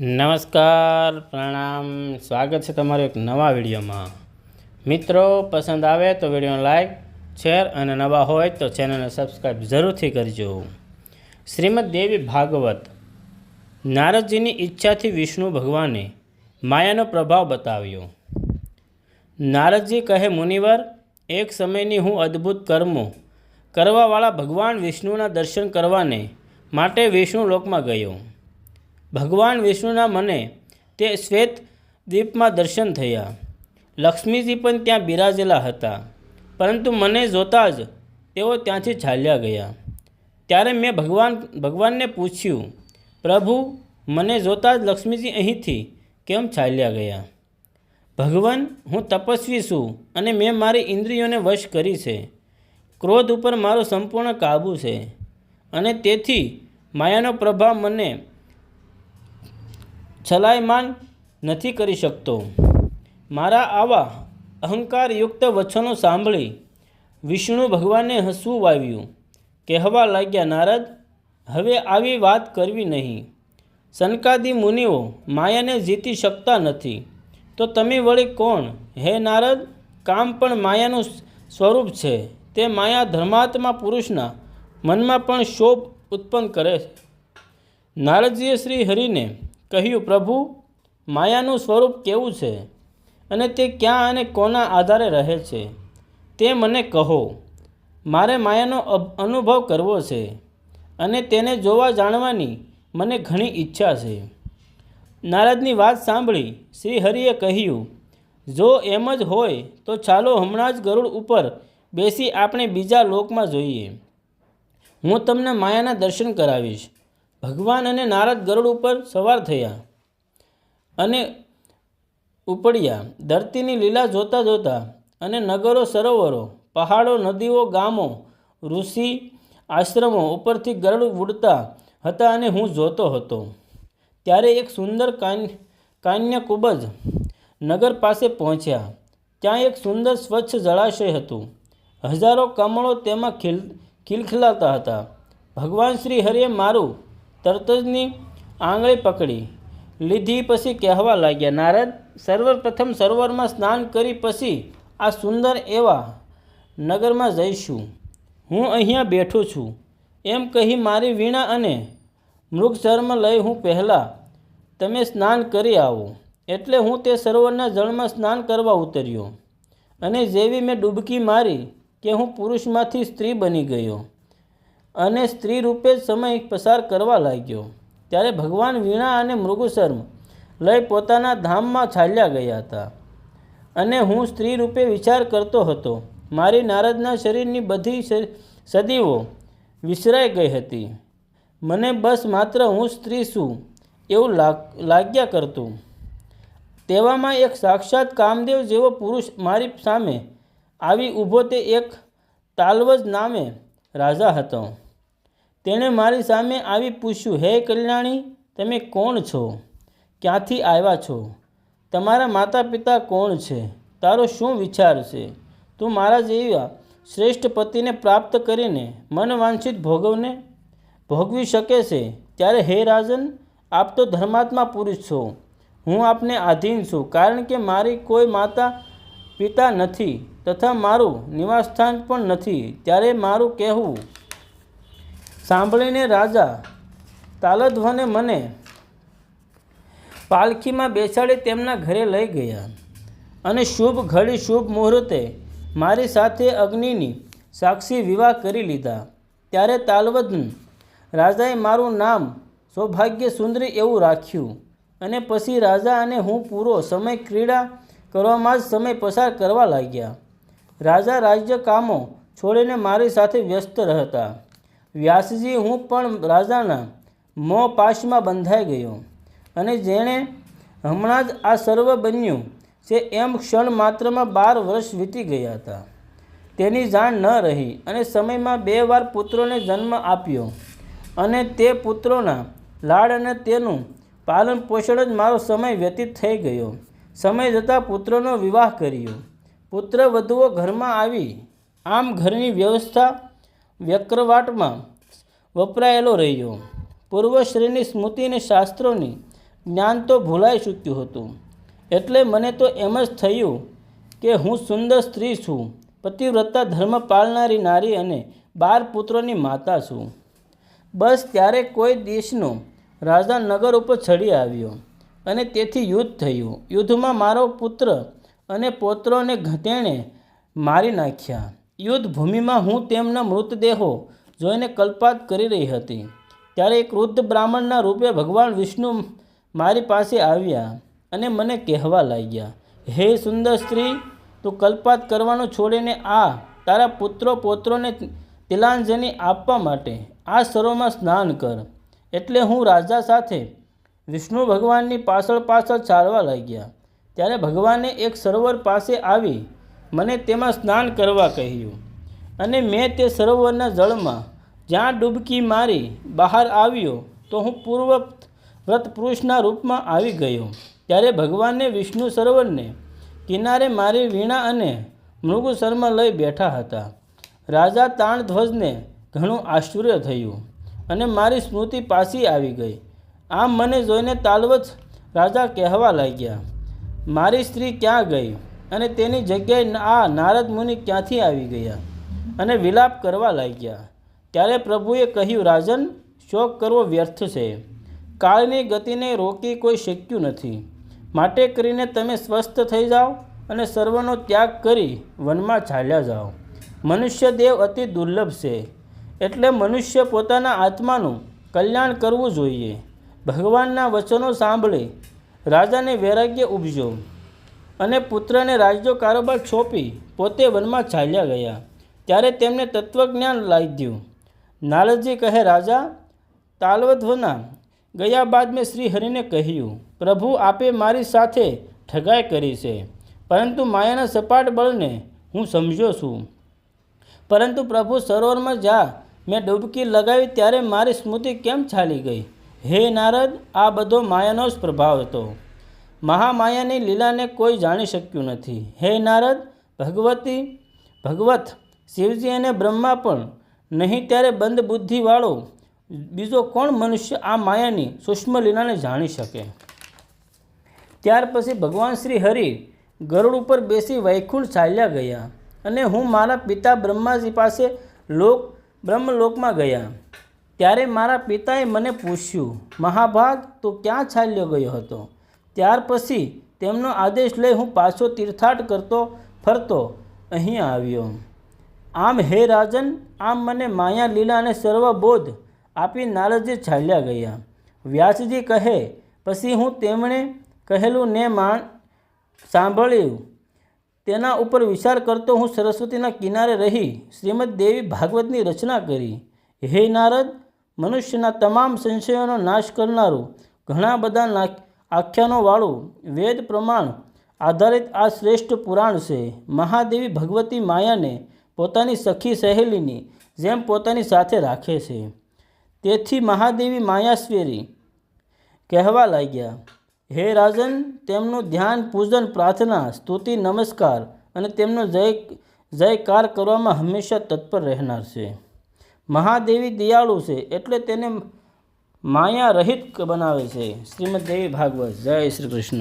નમસ્કાર, પ્રણામ. સ્વાગત છે તમારું એક નવા વિડીયોમાં. મિત્રો, પસંદ આવે તો વિડીયોને લાઈક, શેર અને નવા હોય તો ચેનલને સબસ્ક્રાઈબ જરૂરથી કરજો. શ્રીમદ દેવી ભાગવત. નારદજીની ઈચ્છાથી વિષ્ણુ ભગવાને માયાનો પ્રભાવ બતાવ્યો. નારદજી કહે, મુનિવર, એક સમયની હું અદ્ભુત કર્મો કરવાવાળા ભગવાન વિષ્ણુના દર્શન કરવાને માટે વિષ્ણુ લોકમાં ગયો. ભગવાન વિષ્ણુના મને તે શ્વેત દ્વીપમાં દર્શન થયા. લક્ષ્મીજી પણ ત્યાં બિરાજેલા હતા. પરંતુ મને જોતાં જ તેઓ ત્યાંથી ચાલ્યા ગયા. ત્યારે મેં ભગવાન, ભગવાનને પૂછ્યું, પ્રભુ, મને જોતાં જ લક્ષ્મીજી અહીંથી કેમ ચાલ્યા ગયા? ભગવાન, હું તપસ્વી છું અને મેં મારી ઇન્દ્રિયોને વશ કરી છે. ક્રોધ ઉપર મારો સંપૂર્ણ કાબુ છે. અને તેથી માયાનો પ્રભાવ મને છલાયમાન નથી કરી શકતો. મારા આવા અહંકારયુક્ત વચનો સાંભળી વિષ્ણુ ભગવાને હસવું વાવ્યું. કહેવા લાગ્યા, નારદ, હવે આવી વાત કરવી નહીં. સનકાદી મુનિઓ માયાને જીતી શકતા નથી. તો તમે વળી કોણ? હે નારદ, કામ પણ માયાનું સ્વરૂપ છે. તે માયા ધર્માત્મા પુરુષના મનમાં પણ શોભ ઉત્પન્ન કરે છે. નારદજીએ શ્રી હરિને કહ્યું, પ્રભુ, માયાનું સ્વરૂપ કેવું છે? અને તે ક્યાં અને કોના આધારે રહે છે? તે મને કહો. મારે માયાનો અનુભવ કરવો છે અને તેને જોવા જાણવાની મને ઘણી ઈચ્છા છે. નારદની વાત સાંભળી શ્રી હરિએ કહ્યું, જો એમ જ હોય, તો ચાલો હમણાં જ ગરુડ ઉપર બેસી આપણે બીજા લોકમાં જોઈએ. હું તમને માયાના દર્શન કરાવીશ. ભગવાન અને નારદ ગરુડ ઉપર સવાર થયા અને ઉપડ્યા. ધરતીની લીલા જોતા જોતા અને નગરો સરોવરો, પહાડો, નદીઓ, ગામો, ઋષિ આશ્રમો ઉપરથી ગરડ ઉડતા હતા અને હું જોતો હતો. ત્યારે એક સુંદર કાન, કાન્ય કુબજ નગર પાસે પહોંચ્યા. ત્યાં એક સુંદર સ્વચ્છ જળાશય હતું. હજારો કમળો તેમાં ખીલ, ખિલખિલાતા હતા. ભગવાન શ્રી હરિએ મારું તરત જની આંગળી પકડી. લીધી પછી કહેવા લાગ્યા, નારદ, સર્વપ્રથમ સરોવરમાં સ્નાન કરી પછી આ સુંદર એવા નગરમાં જઈશું. હું અહીંયા બેઠો છું. એમ કહી મારી વીણા અને મૃગચર્મ લઈ હું પહેલાં તમે સ્નાન કરી આવો. એટલે હું તે સરોવરના જળમાં સ્નાન કરવા ઉતર્યો. અને જેવી મેં ડૂબકી મારી કે હું પુરુષમાંથી સ્ત્રી બની ગયો. અને સ્ત્રી રૂપે જ સમય પસાર કરવા લાગ્યો. ત્યારે ભગવાન વીણા અને મૃગુશર્મ લઈ પોતાના ધામમાં ચાલ્યા ગયા હતા. અને હું સ્ત્રી રૂપે વિચાર કરતો હતો, મારી નારદના શરીરની બધી સદીઓ વિસરાઈ ગઈ હતી. મને બસ માત્ર હું સ્ત્રી છું એવું લાગ, લાગ્યા કરતું. તેવામાં એક સાક્ષાત કામદેવ જેવો પુરુષ મારી સામે આવી ઊભો તે એક તાલવજ નામે રાજા હતો. તેણે મારી સામે આવી પૂછ્યું, હે કલ્યાણી, તમે કોણ છો? ક્યાંથી આવ્યા છો? તમારા માતા પિતા કોણ છે? તારો શું વિચાર છે? તું મારા જેવા શ્રેષ્ઠ પતિને પ્રાપ્ત કરીને મનવાંછિત ભોગવને ભોગવી શકે છે? ત્યારે હે રાજન, આપ તો ધર્માત્મા પુરુષ છો. હું આપને આધીન છું, કારણ કે મારી કોઈ માતા પિતા નથી. તથા મારું નિવાસસ્થાન પણ નથી. ત્યારે મારું કહેવું, સાંભળીને રાજા તાલધ્વને મને પાલખીમાં બેસાડી તેમના ઘરે લઈ ગયા. અને શુભ ઘડી શુભ મુહૂર્તે મારી સાથે અગ્નિની સાક્ષી વિવાહ કરી લીધા. ત્યારે તાલવદન રાજાએ મારું નામ સૌભાગ્ય સુંદરી એવું રાખ્યું. અને પછી રાજા અને હું પૂરો સમય ક્રીડા કરવામાં જ સમય પસાર કરવા લાગ્યા. રાજા રાજ્ય કામો છોડીને મારી સાથે વ્યસ્ત રહેતા. વ્યાસજી, હું પણ રાજાના મો પાશમાં બંધાઈ ગયો અને જેણે હમણાં જ આ સર્વ બન્યું છે એમ ક્ષણ માત્રમાં બાર વર્ષ વીતી ગયા હતા. તેની જાણ ન રહી અને સમયમાં બે વાર પુત્રોને જન્મ આપ્યો અને તે પુત્રોના લાડ અને તેનું પાલન પોષણ જ મારો સમય વ્યતીત થઈ ગયો. સમય જતાં પુત્રોનો વિવાહ કર્યો. પુત્ર વધુઓ ઘરમાં આવી આમ ઘરની વ્યવસ્થા વ્યક્રવાટમાં વપરાયેલો રહ્યો. પૂર્વશ્રીની સ્મૃતિ અને શાસ્ત્રોની જ્ઞાન તો ભૂલાઈ ચૂક્યું હતું. એટલે મને તો એમ જ થયું કે હું સુંદર સ્ત્રી છું, પતિવ્રતા ધર્મ પાળનારી નારી અને બાર પુત્રોની માતા છું. બસ ત્યારે કોઈ દેશનો રાજા નગર ઉપર ચડી આવ્યો અને તેથી યુદ્ધ થયું. યુદ્ધમાં મારો પુત્ર અને પૌત્રોને તેણે મારી નાખ્યા. યુદ્ધ ભૂમિમાં હું તેમના મૃતદેહો જોઈને કલ્પાત કરી રહી હતી. ત્યારે એક વૃદ્ધ બ્રાહ્મણના રૂપે ભગવાન વિષ્ણુ મારી પાસે આવ્યા અને મને કહેવા લાગ્યા, હે સુંદર સ્ત્રી, તું કલ્પાત કરવાનું છોડીને આ તારા પુત્રો પૌત્રોને તિલાંજલિ આપવા માટે આ સરોમાં સ્નાન કર. એટલે હું રાજા સાથે વિષ્ણુ ભગવાનની પાછળ પાછળ ચાલવા લાગ્યા. ત્યારે ભગવાને એક સરોવર પાસે આવી મને તેમાં સ્નાન કરવા કહ્યું. અને મેં તે સરોવરના જળમાં જ્યાં ડૂબકી મારી બહાર આવ્યો, તો હું પૂર્વ વ્રત પુરુષના રૂપમાં આવી ગયો. ત્યારે ભગવાને વિષ્ણુ સરોવરને કિનારે મારી વીણા અને મૃગુશર્મા લઈ બેઠા હતા. રાજા તાણધ્વજને ઘણું આશ્ચર્ય થયું અને મારી સ્મૃતિ પાછી આવી ગઈ. આમ મને જોઈને તાલવત રાજા કહેવા લાગ્યા મારી સ્ત્રી ક્યાં ગઈ? અને તેની જગ્યાએ આ નારદ મુનિ ક્યાંથી આવી ગયા? અને વિલાપ કરવા લાગ્યા. ત્યારે પ્રભુએ કહ્યું, રાજન, શોક કરવો વ્યર્થ છે. કાળની ગતિને રોકી કોઈ શક્યું નથી. માટે કરીને તમે સ્વસ્થ થઈ જાઓ અને સર્વનો ત્યાગ કરી વનમાં ચાલ્યા જાઓ. મનુષ્ય દેવ અતિ દુર્લભ છે. એટલે મનુષ્ય પોતાના આત્માનું કલ્યાણ કરવું જોઈએ. ભગવાનના વચનો સાંભળી રાજાને વૈરાગ્ય ઉપજ્યો અને પુત્રને રાજ્યો કારોબાર છોપી પોતે વનમાં ચાલ્યા ગયા. ત્યારે તેમને તત્વજ્ઞાન લાગ્યું. નારદજી કહે, રાજા તાલવધ્વના ગયા બાદ મેં શ્રી હરિને કહ્યું, પ્રભુ આપે મારી સાથે ઠગાઈ કરી છે, પરંતુ માયાના સપાટ બળને હું સમજ્યો છું. પરંતુ પ્રભુ સરોવરમાં જા, મેં ડૂબકી લગાવી ત્યારે મારી સ્મૃતિ કેમ ચાલી ગઈ? હે નારદ, આ બધો માયાનો જ પ્રભાવ હતો. મહામાયાની લીલાને કોઈ જાણી શક્યું નથી. હે નારદ, ભગવતી, ભગવત, શિવજી અને બ્રહ્મા પણ નહીં ત્યારે બંધ બુદ્ધિવાળો બીજો કોણ મનુષ્ય આ માયાની સૂક્ષ્મ લીલાને જાણી શકે? ત્યાર પછી ભગવાન શ્રી હરિ ગરુડ ઉપર બેસી વૈકુંઠ ચાલ્યા ગયા અને હું મારા પિતા બ્રહ્માજી પાસે લોક, બ્રહ્મલોકમાં ગયા. ત્યારે મારા પિતાએ મને પૂછ્યું, મહાભાગ, તો ક્યાં ચાલ્યો ગયો હતો? ત્યાર પછી તેમનો આદેશ લઈ હું પાછો તીર્થાટ કરતો ફરતો અહીં આવ્યો. આમ હે રાજન, આમ મને માયા લીલા અને સર્વબોધ આપી નારદજી ચાલ્યા ગયા. વ્યાસજી કહે, પછી હું તેમણે કહેલું ને માણ સાંભળ્યું. તેના ઉપર વિચાર કરતો હું સરસ્વતીના કિનારે રહી શ્રીમદ દેવી ભાગવતની રચના કરી. હે નારદ મનુષ્યના તમામ સંશયોનો નાશ કરનારું ઘણા બધા આખ્યાનોવાળું વેદ પ્રમાણ આધારિત આ શ્રેષ્ઠ પુરાણ છે. મહાદેવી ભગવતી માયાને પોતાની સખી સહેલીની જેમ પોતાની સાથે રાખે છે. તેથી મહાદેવી માયાશ્વેરી કહેવા લાગ્યા, હે રાજન, તેમનું ધ્યાન, પૂજન, પ્રાર્થના, સ્તુતિ, નમસ્કાર અને તેમનો જય, જયકાર કરવામાં હંમેશા તત્પર રહેનાર છે. મહાદેવી દયાળુ છે એટલે તેને માયા રહિત બનાવે છે. શ્રીમદ દેવી ભાગવત. જય શ્રી કૃષ્ણ.